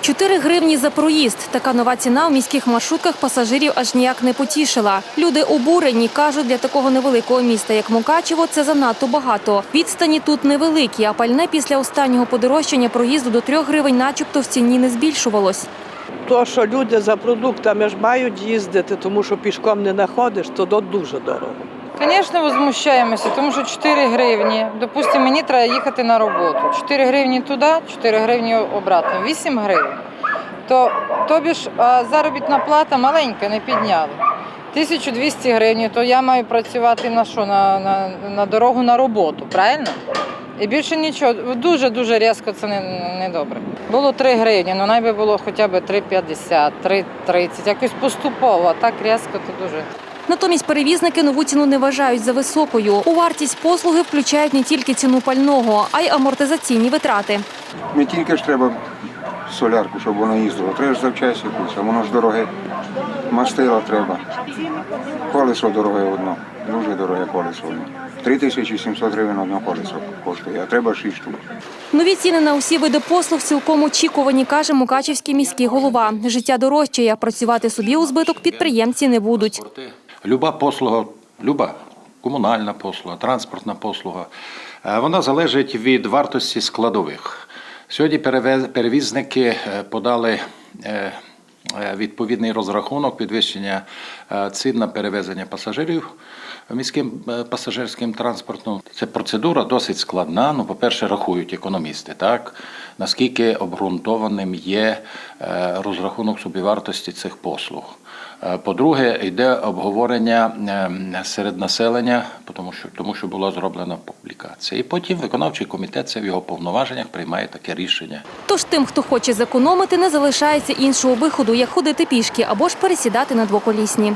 4 гривні за проїзд. Така нова ціна у міських маршрутках пасажирів аж ніяк не потішила. Люди обурені, кажуть, для такого невеликого міста, як Мукачево, це занадто багато. Відстані тут невеликі, а пальне після останнього подорожчання проїзду до 3 гривень начебто в ціні не збільшувалось. То, що люди за продуктами ж мають їздити, тому що пішком не знаходиш, то дуже дорого. Звісно, возмущаємося, тому що 4 гривні. Допустимо, мені треба їхати на роботу. 4 гривні туди, 4 гривні обратно. 8 гривень. То тобі ж заробітна плата маленька, не підняли. 1200 гривень, то я маю працювати на що? На, на, на дорогу на роботу, правильно? І більше нічого. Дуже-дуже різко це не, не добре. Було 3 гривні, ну найби було хоча б 3,50, 3,30, якось поступово, так різко то дуже. Натомість перевізники нову ціну не вважають за високою. У вартість послуги включають не тільки ціну пального, а й амортизаційні витрати. Не тільки ж треба солярку, щоб воно їздило. Треба ж завчасі якусь, а воно ж дороге. Мастила треба. Колесо дороге одно. Дуже дороге колесо одно. 3700 гривень одне колесо коштує, а треба 6 штук. Нові ціни на усі види послуг цілком очікувані, каже Мукачівський міський голова. Життя дорожчає, працювати собі у збиток підприємці не будуть. Люба послуга, люба комунальна послуга, транспортна послуга, е, вона залежить від вартості складових. Сьогодні перевізники е, подали е, відповідний розрахунок підвищення цін на перевезення пасажирів міським е, пасажирським транспортом. Це процедура досить складна. Ну, по-перше, рахують економісти, так наскільки обґрунтованим є е, розрахунок собівартості цих послуг. Е, По-друге, йде обговорення серед населення, тому що, тому що була зроблена публікація. І потім виконавчий комітет це в його повноваженнях приймає таке рішення. Тож тим, хто хоче зекономити, не залишається іншого виходу, як ходити пішки або ж пересідати на двоколісні.